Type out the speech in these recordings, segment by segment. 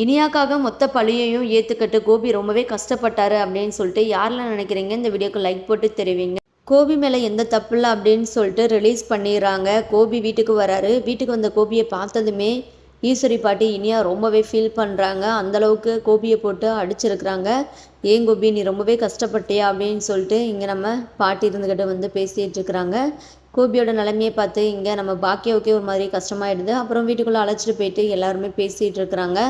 இனியாக்காக மொத்த பழியையும் ஏற்றுக்கிட்டு கோபி ரொம்பவே கஷ்டப்பட்டாரு அப்படின்னு சொல்லிட்டு யாரெல்லாம் நினைக்கிறீங்க? இந்த வீடியோக்கு லைக் போட்டு தெரிவிங்க. கோபி மேலே எந்த தப்பு இல்லை அப்படின்னு சொல்லிட்டு ரிலீஸ் பண்ணிடுறாங்க. கோபி வீட்டுக்கு வராரு. வீட்டுக்கு வந்த கோபியை பார்த்ததுமே ஈஸ்வரி பாட்டி இனியா ரொம்பவே ஃபீல் பண்ணுறாங்க அந்தளவுக்கு கோபியை போட்டு அடிச்சிருக்கிறாங்க. ஏன் கோபி நீ ரொம்பவே கஷ்டப்பட்டியா அப்படின்னு சொல்லிட்டு இங்கே நம்ம பாட்டி இருந்துக்கிட்டு வந்து பேசிகிட்டு இருக்கிறாங்க. கோபியோட நிலைமையை பார்த்து இங்கே நம்ம பாக்கியாவுக்கே ஒரு மாதிரி கஷ்டமாயிடுது. அப்புறம் வீட்டுக்குள்ளே அழைச்சிட்டு போயிட்டு எல்லாருமே பேசிகிட்டு இருக்கிறாங்க.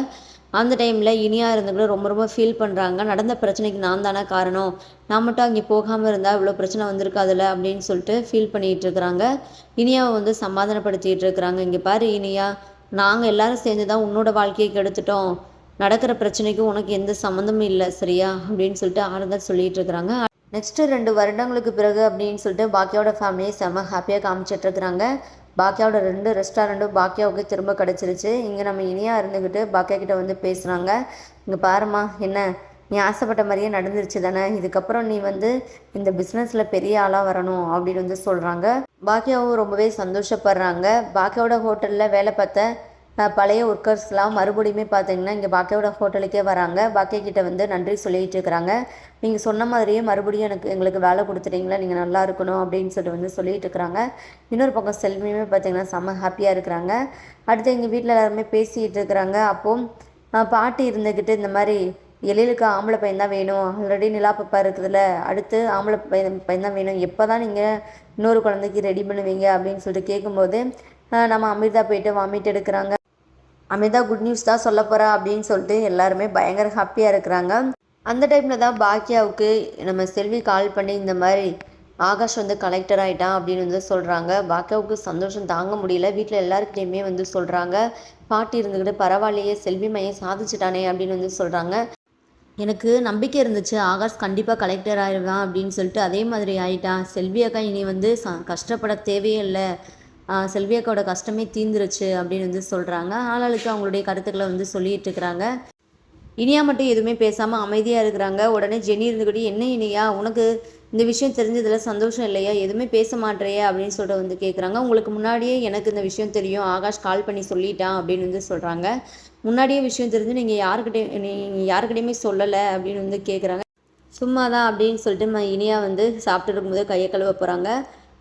அந்த டைமில் இனியா இருந்துக்கூட ரொம்ப ரொம்ப ஃபீல் பண்ணுறாங்க நடந்த பிரச்சனைக்கு நான் தானே காரணம். நான் மட்டும் அங்கே போகாமல் இருந்தால் இவ்வளோ பிரச்சனை வந்திருக்காதுல்ல அப்படின்னு சொல்லிட்டு ஃபீல் பண்ணிகிட்டு இருக்கிறாங்க. இனியாவை வந்து சமாதானப்படுத்திகிட்டு இருக்கிறாங்க. இங்கே பாரு இனியா நாங்கள் எல்லாரும் சேர்ந்து தான் உன்னோட வாழ்க்கையை கெடுத்துட்டோம். நடக்கிற பிரச்சனைக்கு உனக்கு எந்த சம்மந்தமும் இல்லை சரியா? அப்படின்னு சொல்லிட்டு ஆறுதல் சொல்லிட்டு இருக்கிறாங்க. நெக்ஸ்ட்டு ரெண்டு வருடங்களுக்கு பிறகு அப்படின்னு சொல்லிட்டு பாக்கியோட ஃபேமிலியை செம்ம ஹாப்பியாக காமிச்சிட்டுருக்குறாங்க பாக்கியாவோட ரெண்டு ரெஸ்டாரண்ட்டும் பாக்கியாவுக்கு திரும்ப கிடச்சிருச்சு. இங்கே நம்ம இனியாக இருந்துக்கிட்டு பாக்கியா கிட்ட வந்து பேசுகிறாங்க இங்கே பாருமா என்ன? நீ ஆசைப்பட்ட மாதிரியே நடந்துருச்சு தானே? இதுக்கப்புறம் நீ வந்து இந்த பிஸ்னஸில் பெரிய ஆளாக வரணும் அப்படின்னு வந்து சொல்கிறாங்க பாக்கியாவும் ரொம்பவே சந்தோஷப்படுறாங்க. பாக்கியாவோட ஹோட்டலில் வேலை பார்த்த பழைய ஒர்க்கர்ஸ்லாம் மறுபடியுமே பார்த்தீங்கன்னா இங்கே பாக்கியோட ஹோட்டலுக்கே வராங்க. பாக்கியா கிட்ட வந்து நன்றி சொல்லிட்டு இருக்கிறாங்க. நீங்கள் சொன்ன மாதிரியே மறுபடியும் எனக்கு எங்களுக்கு வேலை கொடுத்துட்டீங்களா? நீங்கள் நல்லா இருக்கணும் அப்படின்னு சொல்லிட்டு வந்து சொல்லிட்டு இருக்கிறாங்க. இன்னொரு பக்கம் செல்வியுமே பார்த்தீங்கன்னா செம்ம ஹாப்பியாக இருக்கிறாங்க. அடுத்து எங்கள் வீட்டில் எல்லாருமே பேசிகிட்டு இருக்கிறாங்க. அப்போது பாட்டி இருந்துக்கிட்டு இந்த மாதிரி எழிலுக்கு ஆம்பளை பையன் தான் வேணும். ஆல்ரெடி நிலா பப்பா இருக்குதுல்ல அடுத்து ஆம்பளை பையன் பையன் தான் வேணும். எப்போ தான் நீங்கள் இன்னொரு குழந்தைக்கு ரெடி பண்ணுவீங்க அப்படின்னு சொல்லிட்டு கேட்கும்போது நம்ம அமிர்தா போயிட்டு வாமிட் எடுக்கிறாங்க. அமிர்தா குட் நியூஸ் தான் சொல்ல போகிறா அப்படின்னு சொல்லிட்டு எல்லாருமே பயங்கர ஹாப்பியாக இருக்கிறாங்க. அந்த டைமில் தான் பாக்கியாவுக்கு நம்ம செல்வி கால் பண்ணி இந்த மாதிரி ஆகாஷ் வந்து கலெக்டர் ஆகிட்டான் அப்படின்னு வந்து சொல்கிறாங்க பாக்கியாவுக்கு சந்தோஷம் தாங்க முடியல. வீட்டில் எல்லாருக்கிட்டையுமே வந்து சொல்கிறாங்க பாட்டி இருந்துக்கிட்டு பரவாயில்லையே செல்வி மையம் சாதிச்சிட்டானே அப்படின்னு வந்து சொல்கிறாங்க எனக்கு நம்பிக்கை இருந்துச்சு ஆகாஷ் கண்டிப்பாக கலெக்டர் ஆயிடுவான் அப்படின்னு சொல்லிட்டு அதே மாதிரி ஆயிட்டான். செல்வி அக்கா இனி வந்து ச கஷ்டப்பட தேவையே இல்லை. செல்வியக்காவோட கஷ்டமே தீந்துருச்சு அப்படின்னு வந்து சொல்கிறாங்க ஆளாளுக்கு அவங்களுடைய கருத்துக்களை வந்து சொல்லிட்டு இருக்கிறாங்க. இனியா மட்டும் எதுவுமே பேசாமல் அமைதியாக இருக்கிறாங்க. உடனே ஜெனி இருந்துக்கிட்டு என்ன இனியா உனக்கு இந்த விஷயம் தெரிஞ்சதில் சந்தோஷம் இல்லையா? எதுவுமே பேச மாட்டேறியா அப்படின்னு சொல்லிட்டு வந்து கேட்குறாங்க உங்களுக்கு முன்னாடியே எனக்கு இந்த விஷயம் தெரியும். ஆகாஷ் கால் பண்ணி சொல்லிட்டான் அப்படின்னு வந்து சொல்கிறாங்க முன்னாடியே விஷயம் தெரிஞ்சு நீங்கள் யாருக்கிட்டே நீங்கள் யாருக்கிட்டையுமே சொல்லலை அப்படின்னு வந்து கேட்குறாங்க சும்மா தான் அப்படின்னு சொல்லிட்டு இனியா வந்து சாப்பிட்டு இருக்கும்போது கையை கழுவ போகிறாங்க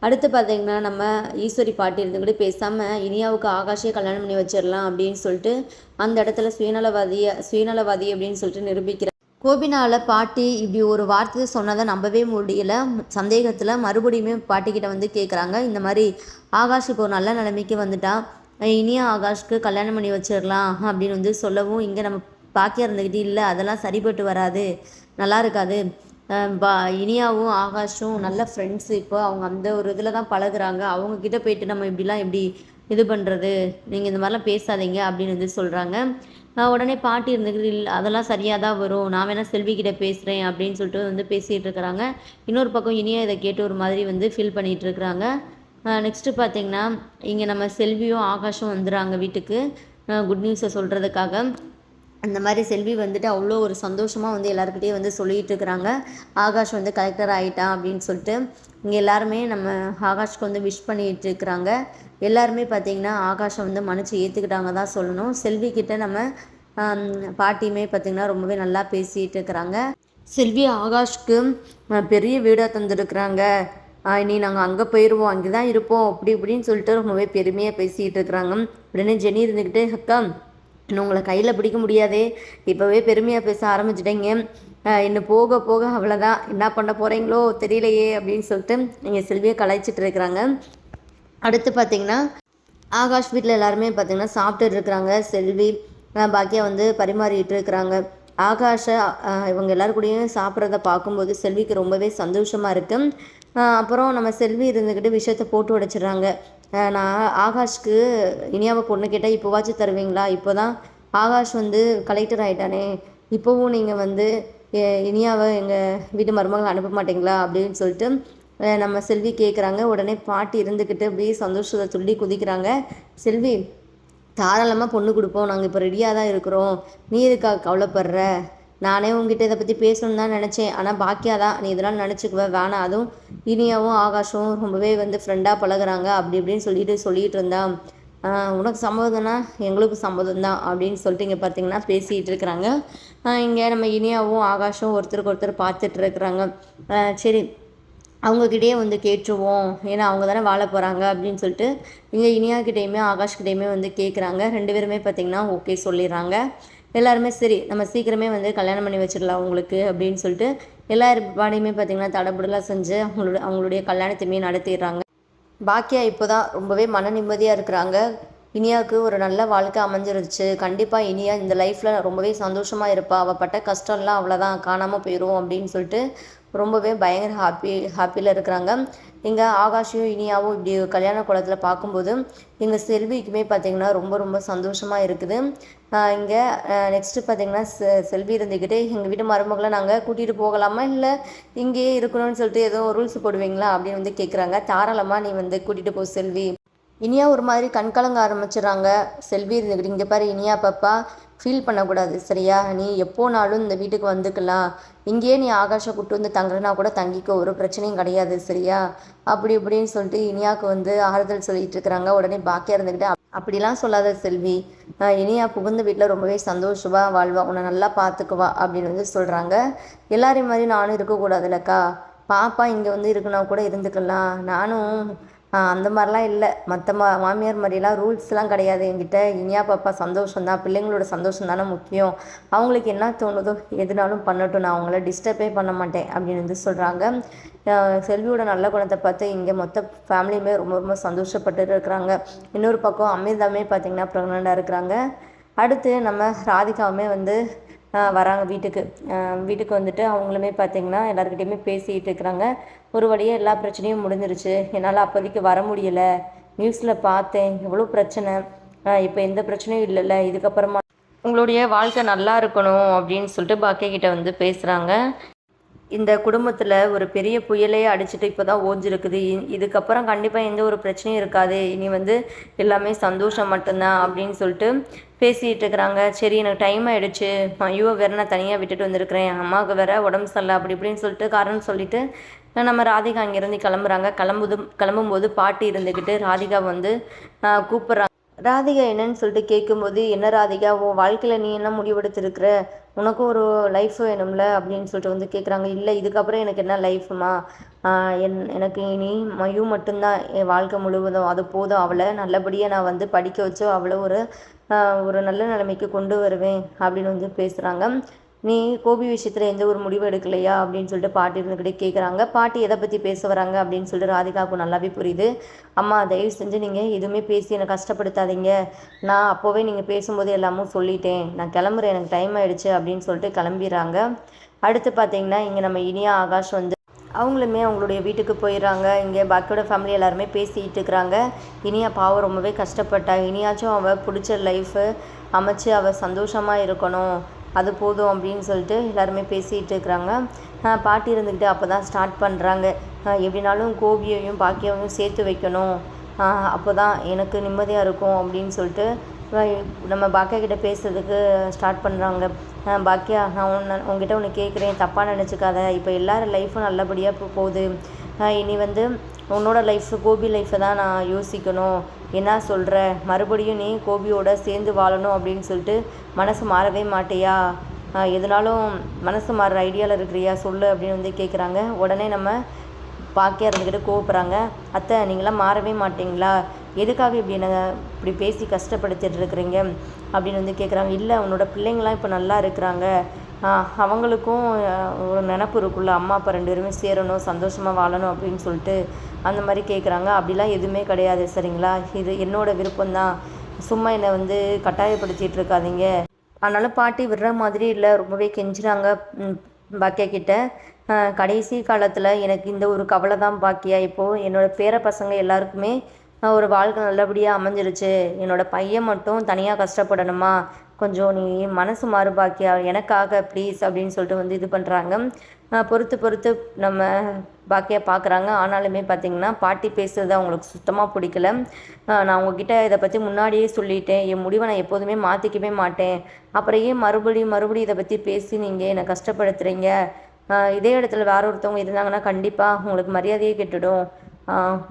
அடுத்து பார்த்தீங்கன்னா நம்ம ஈஸ்வரி பாட்டி இருந்துக்கிட்டு பேசாமல் இனியாவுக்கு ஆகாஷே கல்யாணம் பண்ணி வச்சிடலாம் அப்படின்னு சொல்லிட்டு அந்த இடத்துல சுயநலவாதிய சுயநலவாதி அப்படின்னு சொல்லிட்டு நிரூபிக்கிறார். கோபினால பாட்டி இப்படி ஒரு வார்த்தையை சொன்னதை நம்பவே முடியல. சந்தேகத்தில் மறுபடியுமே பாட்டிக்கிட்ட வந்து கேட்குறாங்க இந்த மாதிரி ஆகாஷ் இப்போ ஒரு நல்ல நிலைமைக்கு வந்துட்டான் இனியா ஆகாஷ்க்கு கல்யாணம் பண்ணி வச்சிடலாம் அப்படின்னு வந்து சொல்லவும் இங்கே நம்ம பாக்கியாக இருந்துக்கிட்டு இல்லை அதெல்லாம் சரிப்பட்டு வராது. நல்லா இருக்காது. பா இனியாவும் ஆகாஷும் நல்ல ஃப்ரெண்ட்ஸு இப்போ. அவங்க அந்த ஒரு இதில் தான் பழகுறாங்க. அவங்கக்கிட்ட போயிட்டு நம்ம இப்படிலாம் எப்படி இது பண்ணுறது நீங்கள் இந்த மாதிரிலாம் பேசாதீங்க அப்படின்னு வந்து சொல்கிறாங்க உடனே பாட்டி இருந்துக்கிட்டு இல்லை அதெல்லாம் சரியாக தான் வரும். நான் வேணால் செல்விக்கிட்ட பேசுகிறேன் அப்படின்னு சொல்லிட்டு வந்து பேசிகிட்டு இருக்கிறாங்க. இன்னொரு பக்கம் இனியா இதை கேட்டு ஒரு மாதிரி வந்து ஃபீல் பண்ணிகிட்டு இருக்கிறாங்க. நெக்ஸ்ட்டு பார்த்தீங்கன்னா இங்கே நம்ம செல்வியும் ஆகாஷும் வந்துடுறாங்க வீட்டுக்கு. குட் நியூஸை சொல்கிறதுக்காக அந்த மாதிரி செல்வி வந்துட்டு அவ்வளோ ஒரு சந்தோஷமாக வந்து எல்லாருக்கிட்டேயும் வந்து சொல்லிகிட்டு இருக்கிறாங்க ஆகாஷ் வந்து கலெக்டர் ஆகிட்டான் அப்படின்னு சொல்லிட்டு இங்கே எல்லாருமே நம்ம ஆகாஷ்க்கு வந்து விஷ் பண்ணிகிட்டு இருக்கிறாங்க எல்லாருமே பார்த்திங்கன்னா ஆகாஷை வந்து மன்னிச்சு ஏற்றுக்கிட்டாங்க தான் சொல்லணும். செல்வி கிட்ட நம்ம பாட்டியுமே பார்த்திங்கன்னா ரொம்பவே நல்லா பேசிகிட்டு இருக்கிறாங்க செல்வி ஆகாஷ்க்கு பெரிய வீடாக தந்துருக்குறாங்க. இனி நாங்கள் அங்கே போயிடுவோம் அங்கே தான் இருப்போம் அப்படி இப்படின்னு சொல்லிட்டு ரொம்பவே பெருமையாக பேசிகிட்டு இருக்கிறாங்க உடனே ஜெனி இருந்துக்கிட்டே அக்கா இன்னும் உங்களை கையில் பிடிக்க முடியாதே. இப்போவே பெருமையாக பேச ஆரம்பிச்சிட்டீங்க. இன்னும் போக போக அவ்வளோதான் என்ன பண்ண போகிறீங்களோ தெரியலையே அப்படின்னு சொல்லிட்டு நீங்கள் செல்வியை கலாய்ச்சிட்டு இருக்கிறாங்க. அடுத்து பார்த்தீங்கன்னா ஆகாஷ் வீட்டில் எல்லாருமே பார்த்தீங்கன்னா சாப்பிட்டு இருக்கிறாங்க. செல்வி பாக்கியா வந்து பரிமாறிட்டு இருக்கிறாங்க. ஆகாஷை இவங்க எல்லாரு கூடயும் சாப்பிட்றத பார்க்கும்போது செல்விக்கு ரொம்பவே சந்தோஷமாக இருக்குது அப்புறம் நம்ம செல்வி இருந்துக்கிட்டு விஷயத்த போட்டு உடைச்சிடுறாங்க. நான் ஆகாஷ்க்கு இனியாவை பொண்ணு கேட்டால் இப்போவாச்சும் தருவீங்களா? இப்போ தான் ஆகாஷ் வந்து கலெக்டர் ஆகிட்டானே இப்போவும் நீங்கள் வந்து இனியாவை எங்கள் வீட்டு மருமகள் அனுப்ப மாட்டிங்களா? அப்படின்னு சொல்லிட்டு நம்ம செல்வி கேட்குறாங்க உடனே பாட்டி இருந்துக்கிட்டு அப்படியே சந்தோஷத்தை சொல்லி குதிக்கிறாங்க. செல்வி தாராளமாக பொண்ணு கொடுப்போம். நாங்கள் இப்போ ரெடியாக தான் இருக்கிறோம். நீ எதுக்காக கவலைப்படுற? நானே உங்ககிட்ட இதை பற்றி பேசணும்னு தான் நினச்சேன். ஆனால் பாக்கியா தான் நீ இதெல்லாம் நினச்சிக்குவ வேணாம். அதுவும் இனியாவும் ஆகாஷும் ரொம்பவே வந்து ஃப்ரெண்டாக பழகுறாங்க. அப்படி இப்படின்னு சொல்லிட்டு சொல்லிகிட்டு இருந்தான் உனக்கு சம்மதம்னா எங்களுக்கு சம்மதம் தான் அப்படின்னு சொல்லிட்டு இங்கே பார்த்தீங்கன்னா பேசிகிட்டு இருக்கிறாங்க. இங்கே நம்ம இனியாவும் ஆகாஷும் ஒருத்தருக்கு ஒருத்தர் பார்த்துட்டு இருக்கிறாங்க. சரி அவங்கக்கிட்டே வந்து கேட்டுருவோம். ஏன்னா அவங்க தானே வாழ போகிறாங்க அப்படின்னு சொல்லிட்டு இங்கே இனியாக்கிட்டேயுமே ஆகாஷ்கிட்டேயுமே வந்து கேட்குறாங்க ரெண்டு பேருமே பார்த்திங்கன்னா ஓகே சொல்லிடுறாங்க. எல்லாருமே சரி நம்ம சீக்கிரமே வந்து கல்யாணம் பண்ணி வச்சிடலாம் உங்களுக்கு அப்படின்னு சொல்லிட்டு எல்லா பார்த்திங்கன்னா தடபுடலாக செஞ்சு அவங்களோட அவங்களுடைய கல்யாணத்தையுமே நடத்திடுறாங்க. பாக்கியா இப்போ தான் ரொம்பவே மன நிம்மதியாக இருக்கிறாங்க. இனியாவுக்கு ஒரு நல்ல வாழ்க்கை அமைஞ்சிருச்சு. கண்டிப்பாக இனியா இந்த லைஃப்பில் ரொம்பவே சந்தோஷமாக இருப்பாள் அவள் பட்ட கஷ்டம்லாம் அவ்வளோதான் காணாமல் போயிடும் அப்படின்னு சொல்லிட்டு ரொம்பவே பயங்கர ஹாப்பி ஹாப்பியில் இருக்கிறாங்க. இங்கே ஆகாஷையும் இனியாவும் இப்படி கல்யாண குளத்தில் பார்க்கும்போது எங்கள் செல்விக்குமே பார்த்திங்கன்னா ரொம்ப ரொம்ப சந்தோஷமாக இருக்குது. இங்கே நெக்ஸ்ட்டு பார்த்திங்கன்னா செ செல்வி இருந்துக்கிட்டு எங்கள் வீட்டு மருமகளை நாங்கள் கூட்டிகிட்டு போகலாமா? இல்லை இங்கேயே இருக்கணும்னு சொல்லிட்டு எதுவும் ரூல்ஸ் போடுவீங்களா? அப்படின்னு வந்து கேட்குறாங்க தாராளமாக நீ வந்து கூட்டிகிட்டு போ செல்வி. இனியா ஒரு மாதிரி கண்கலங்க ஆரம்பிச்சிடுறாங்க. செல்வி இருந்துக்கிட்டு இங்கே பாரு இனியா பாப்பா ஃபீல் பண்ணக்கூடாது சரியா? நீ எப்போனாலும் இந்த வீட்டுக்கு வந்துக்கலாம். இங்கேயே நீ ஆகாஷை கூட்டு வந்து தங்குறனா கூட தங்கிக்க ஒரு பிரச்சனையும் கிடையாது சரியா? அப்படி இப்படின்னு சொல்லிட்டு இனியாவுக்கு வந்து ஆறுதல் சொல்லிட்டு இருக்கிறாங்க. உடனே பாக்கியா இருந்துக்கிட்டு அப்படிலாம் சொல்லாத செல்வி. இனியா புகுந்த வீட்டில் ரொம்பவே சந்தோஷமாக வாழ்வா. உன்னை நல்லா பார்த்துக்குவா அப்படின்னு வந்து சொல்கிறாங்க எல்லாரையும் மாதிரி நானும் இருக்கக்கூடாதுலக்கா. பாப்பா இங்கே வந்து இருக்குன்னா கூட இருந்துக்கலாம். நானும் அந்த மாதிரிலாம் இல்லை. மற்ற மா மாமியார் மாதிரிலாம் ரூல்ஸ்லாம் கிடையாது. என்கிட்ட இனியா பாப்பா சந்தோஷம் தான் பிள்ளைங்களோட சந்தோஷம் தானே முக்கியம். அவங்களுக்கு என்ன தோணுதோ எதுனாலும் பண்ணட்டும். நான் அவங்கள டிஸ்டர்பே பண்ண மாட்டேன் அப்படின்னு வந்து சொல்கிறாங்க செல்வியோட நல்ல குணத்தை பார்த்து இங்கே மொத்த ஃபேமிலியுமே ரொம்ப ரொம்ப சந்தோஷப்பட்டு இருக்கிறாங்க. இன்னொரு பக்கம் அமிர்தாமே பார்த்திங்கன்னா ப்ரெக்னெண்ட்டாக இருக்கிறாங்க. அடுத்து நம்ம ராதிகாவுமே வந்து வராங்க வீட்டுக்கு. வீட்டுக்கு வந்துட்டு அவங்களுமே பார்த்திங்கன்னா எல்லாருக்கிட்டையுமே பேசிகிட்டு இருக்கிறாங்க. ஒரு வழியாக எல்லா பிரச்சனையும் முடிஞ்சிருச்சு. என்னால் அப்போதைக்கு வர முடியலை. நியூஸில் பார்த்தேன் எவ்வளோ பிரச்சனை. இப்போ எந்த பிரச்சனையும் இல்லைல்ல. இதுக்கப்புறமா உங்களுடைய வாழ்க்கை நல்லா இருக்கணும் அப்படின்னு சொல்லிட்டு பாக்கிய கிட்ட வந்து பேசுகிறாங்க இந்த குடும்பத்தில் ஒரு பெரிய புயலே அடிச்சுட்டு இப்போ தான் ஓஞ்சிருக்குது இதுக்கப்புறம் கண்டிப்பாக எந்த ஒரு பிரச்சனையும் இருக்காது. இனி வந்து எல்லாமே சந்தோஷம் மட்டும்தான் அப்படின்னு சொல்லிட்டு பேசிகிட்டு இருக்கிறாங்க. சரி எனக்கு டைம் ஆகிடுச்சு ஐயோ வேறு நான் தனியாக விட்டுட்டு வந்திருக்கிறேன். அம்மாவுக்கு வேற உடம்பு சரியில்லை அப்படி இப்படின்னு சொல்லிட்டு காரணம் சொல்லிட்டு நம்ம ராதிகா அங்கேருந்து கிளம்புறாங்க. கிளம்புது கிளம்பும்போது பாட்டி இருந்துக்கிட்டு ராதிகா வந்து கூப்பிட்றாங்க. ராதிகா என்னன்னு சொல்லிட்டு கேட்கும்போது என்ன ராதிகா உன் வாழ்க்கையில் நீ என்ன முடிவெடுத்திருக்கிற? உனக்கும் ஒரு லைஃப் வேணும்ல அப்படின்னு சொல்லிட்டு வந்து கேட்குறாங்க இல்லை இதுக்கப்புறம் எனக்கு என்ன லைஃப்மா என் எனக்கு இனி மையும் மட்டும்தான். என் வாழ்க்கை முழுவதும் அது போதும். அவளை நல்லபடியாக நான் வந்து படிக்க வச்சு அவளை ஒரு ஒரு நல்ல நிலைமைக்கு கொண்டு வருவேன் அப்படின்னு வந்து பேசுகிறாங்க நீ கோபி விஷயத்தில் எந்த ஒரு முடிவு எடுக்கலையா அப்படின்னு சொல்லிட்டு பாட்டி இருந்துக்கிட்டே கேட்குறாங்க பாட்டி எதை பற்றி பேச வராங்க அப்படின்னு சொல்லிட்டு ராதிகாவுக்கு நல்லாவே புரியுது. அம்மா தயவு செஞ்சு நீங்கள் எதுவுமே பேசி என்னை கஷ்டப்படுத்தாதீங்க. நான் அப்போவே நீங்கள் பேசும்போது எல்லாமும் சொல்லிட்டேன். நான் கிளம்புறேன். எனக்கு டைம் ஆகிடுச்சு அப்படின்னு சொல்லிட்டு கிளம்பிடுறாங்க. அடுத்து பார்த்தீங்கன்னா இங்கே நம்ம இனியா ஆகாஷ் வந்து அவங்களுமே அவங்களுடைய வீட்டுக்கு போயிடுறாங்க. இங்கே பாக்கியோட ஃபேமிலி எல்லாருமே பேசிகிட்டு இருக்கிறாங்க. இனியா பாவம் ரொம்பவே கஷ்டப்பட்டா. இனியாச்சும் அவள் பிடிச்ச லைஃபு அமைச்சு அவள் சந்தோஷமாக இருக்கணும். அது போதும் அப்படின்னு சொல்லிட்டு எல்லாருமே பேசிகிட்டு இருக்கிறாங்க. பாட்டி இருந்துக்கிட்டு அப்போ தான் ஸ்டார்ட் பண்ணுறாங்க எப்படினாலும் கோபியையும் பாக்கியாவையும் சேர்த்து வைக்கணும். அப்போ தான் எனக்கு நிம்மதியாக இருக்கும் அப்படின்னு சொல்லிட்டு நம்ம பாக்கியா கிட்டே பேசுறதுக்கு ஸ்டார்ட் பண்ணுறாங்க பாக்கியா நான் உன்ன உங்ககிட்ட ஒன்று கேட்குறேன் தப்பாக நினச்சிக்காத. இப்போ எல்லோரும் லைஃப்பும் நல்லபடியாக இப்போ போகுது. இனி வந்து உன்னோட லைஃப் கோபி லைஃப்பை தான் நான் யோசிக்கணும். என்ன சொல்கிற மறுபடியும் நீ கோபியோட சேர்ந்து வாழணும் அப்படின்னு சொல்லிட்டு மனசு மாறவே மாட்டியா? எதுனாலும் மனசு மாறுற ஐடியாவில் இருக்கிறியா? சொல்லு அப்படின்னு வந்து கேட்குறாங்க உடனே நம்ம பாக்கியா இருந்துக்கிட்டு கோவப்படுறாங்க. அத்தை நீங்களாம் மாறவே மாட்டிங்களா? எதுக்காக இப்படி என்ன இப்படி பேசி கஷ்டப்படுத்திட்டு இருக்கிறீங்க? அப்படின்னு வந்து கேட்குறாங்க இல்லை உன்னோட பிள்ளைங்களாம் இப்போ நல்லா இருக்கிறாங்க. அவங்களுக்கும் ஒரு நினப்பு இருக்குல்ல அம்மா அப்பா ரெண்டு பேருமே சேரணும் சந்தோஷமாக வாழணும் அப்படின்னு சொல்லிட்டு அந்த மாதிரி கேட்குறாங்க அப்படிலாம் எதுவுமே கிடையாது சரிங்களா? இது என்னோடய விருப்பம்தான். சும்மா என்னை வந்து கட்டாயப்படுத்திகிட்டு இருக்காதீங்க. அதனால் பாட்டி விடுற மாதிரி இல்லை ரொம்பவே கெஞ்சுறாங்க பாக்கியா கிட்ட. கடைசி காலத்தில் எனக்கு இந்த ஒரு கவலை தான் பாக்கியா. இப்போது என்னோடய பேர பசங்க எல்லாருக்குமே ஒரு வாழ்க்கை நல்லபடியாக அமைஞ்சிருச்சு. என்னோடய பையன் மட்டும் தனியாக கஷ்டப்படணுமா? கொஞ்சம் நீ மனசு மாறு பாக்கியா எனக்காக ப்ளீஸ் அப்படின்னு சொல்லிட்டு வந்து இது பண்ணுறாங்க பொறுத்து பொறுத்து நம்ம பாக்கியாக பார்க்குறாங்க ஆனாலுமே பார்த்திங்கன்னா பாட்டி பேசுகிறது அவங்களுக்கு சுத்தமாக பிடிக்கல. நான் உங்ககிட்ட இதை பற்றி முன்னாடியே சொல்லிட்டேன். என் முடிவை நான் எப்போதுமே மாற்றிக்கவே மாட்டேன். அப்புறம் ஏன் மறுபடியும் மறுபடியும் இதை பற்றி பேசி நீங்கள் என்னை கஷ்டப்படுத்துகிறீங்க இதே இடத்துல வேற ஒருத்தவங்க இருந்தாங்கன்னா கண்டிப்பாக உங்களுக்கு மரியாதையே கெட்டுடும்.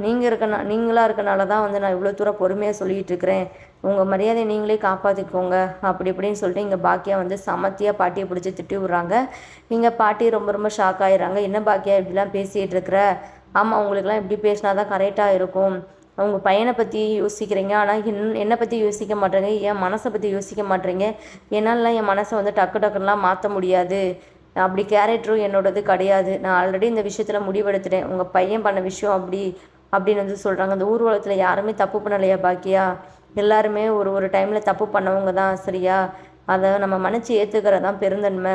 நீங்கள் இருக்கனா நீங்களாக இருக்கனால தான் வந்து நான் இவ்வளோ தூரம் பொறுமையாக சொல்லிகிட்டு இருக்கிறேன். உங்கள் மரியாதையை நீங்களே காப்பாற்றிக்கோங்க அப்படி இப்படின்னு சொல்லிட்டு இங்கே பாக்கியா வந்து சமத்தியாக பாட்டியை பிடிச்சி திட்டி விட்றாங்க. இங்கே பாட்டி ரொம்ப ரொம்ப ஷாக் ஆகிடுறாங்க என்ன பாக்கியா இப்படிலாம் பேசிகிட்டு இருக்கிற? ஆமாம் உங்களுக்குலாம் இப்படி பேசினா தான் கரெக்டாக இருக்கும். அவங்க பையனை பற்றி யோசிக்கிறீங்க. ஆனால் என் என்னை பற்றி யோசிக்க மாட்டேங்க. என் மனசை பற்றி யோசிக்க மாட்டேறீங்க என்னாலலாம் என் மனசை வந்து டக்கு டக்குன்னெலாம் மாற்ற முடியாது. அப்படி கேரக்டரும் என்னோடது கிடையாது. நான் ஆல்ரெடி இந்த விஷயத்தில் முடிவெடுத்துட்டேன். உங்கள் பையன் பண்ண விஷயம் அப்படி அப்படின்னு வந்து சொல்கிறாங்க அந்த ஊர்வலத்தில் யாருமே தப்பு பண்ணலையா பாக்கியா? எல்லாருமே ஒரு ஒரு டைமில் தப்பு பண்ணவங்க தான் சரியா? அதை நம்ம மன்னிச்சு ஏற்றுக்கிறது தான் பெருந்தன்மை.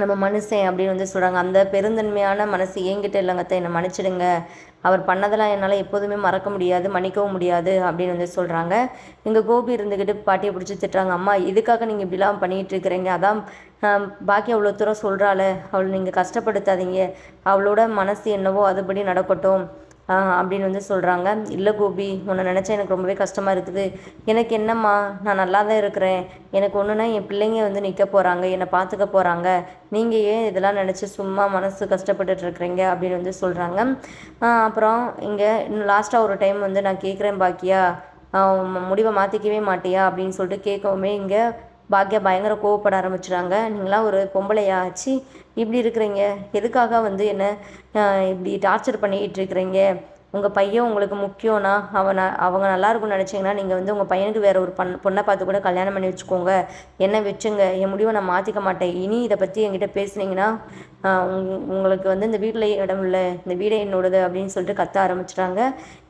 நம்ம மனுஷன் அப்படின்னு வந்து சொல்கிறாங்க அந்த பெருந்தன்மையான மனசு என்கிட்ட இல்லைங்க என்னை மன்னிச்சிடுங்க. அவர் பண்ணதெல்லாம் என்னால் எப்போதுமே மறக்க முடியாது மன்னிக்கவும் முடியாது அப்படின்னு வந்து சொல்கிறாங்க இங்கே கோபி இருந்துக்கிட்டு பாட்டியை பிடிச்சி திட்டுறாங்க. அம்மா இதுக்காக நீங்கள் இப்படிலாம் பண்ணிகிட்டு இருக்கிறீங்க. அதான் பாக்கி அவ்வளோ தூரம் சொல்கிறாள் அவளை நீங்கள் கஷ்டப்படுத்தாதீங்க. அவளோட மனசு என்னவோ அதுபடி நடக்கட்டும். அப்படின்னு வந்து சொல்கிறாங்க இல்லை கோபி உன்னை நினச்சா எனக்கு ரொம்பவே கஷ்டமாக இருக்குது. எனக்கு என்னம்மா நான் நல்லா தான் இருக்கிறேன். எனக்கு ஒன்றுனா என் பிள்ளைங்க வந்து நிற்க போகிறாங்க என்னை பார்த்துக்க போகிறாங்க நீங்கள் ஏன் இதெல்லாம் நினச்சி சும்மா மனசு கஷ்டப்பட்டுட்டு இருக்கிறீங்க? அப்படின்னு வந்து சொல்கிறாங்க அப்புறம் இங்கே இன்னும் லாஸ்ட்டாக ஒரு டைம் வந்து நான் கேட்குறேன் பாக்கியா முடிவை மாற்றிக்கவே மாட்டியா? அப்படின்னு சொல்லிட்டு கேட்கவுமே இங்கே பாக்யா பயங்கர கோவப்பட ஆரம்பிச்சிடாங்க நீங்களாம் ஒரு பொம்பளையா ஆச்சு? இப்படி இருக்கிறீங்க. எதுக்காக வந்து என்ன இப்படி டார்ச்சர் பண்ணிக்கிட்டு இருக்கிறீங்க? உங்கள் பையன் உங்களுக்கு முக்கியம்னா அவனை அவங்க நல்லா இருக்கும்னு நினச்சிங்கன்னா நீங்கள் வந்து உங்கள் பையனுக்கு வேறு ஒரு பண் பொண்ணை பார்த்து கூட கல்யாணம் பண்ணி வச்சுக்கோங்க. என்ன வச்சுங்க? என் முடிவை நான் மாற்றிக்க மாட்டேன். இனி இதை பற்றி என்கிட்ட பேசுனீங்கன்னா உங்களுக்கு வந்து இந்த வீட்டில் இடம் இல்லை இந்த வீடே என்னோடது அப்படின்னு சொல்லிட்டு கத்த ஆரம்பிச்சிட்டாங்க.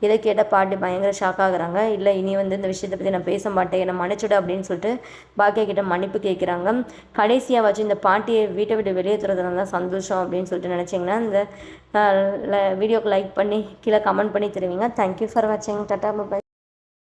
இதை கேட்ட பாட்டி பயங்கர ஷாக் ஆகுறாங்க. இல்லை இனி வந்து இந்த விஷயத்தை பற்றி நான் பேச மாட்டேன். என்னை மன்னிச்சுடு அப்படின்னு சொல்லிட்டு பாக்கியா கிட்ட மன்னிப்பு கேட்குறாங்க கடைசியாக வச்சு இந்த பாட்டியை வீட்டை விட்டு வெளியேற்றுறதுனால தான் சந்தோஷம் அப்படின்னு சொல்லிட்டு நினச்சிங்கன்னா இந்த வீடியோக்கு லைக் பண்ணி கீழே கமெண்ட் பண்ணி தருவீங்க. தேங்க்யூ ஃபார் வாட்சிங் டாட்டா பாய்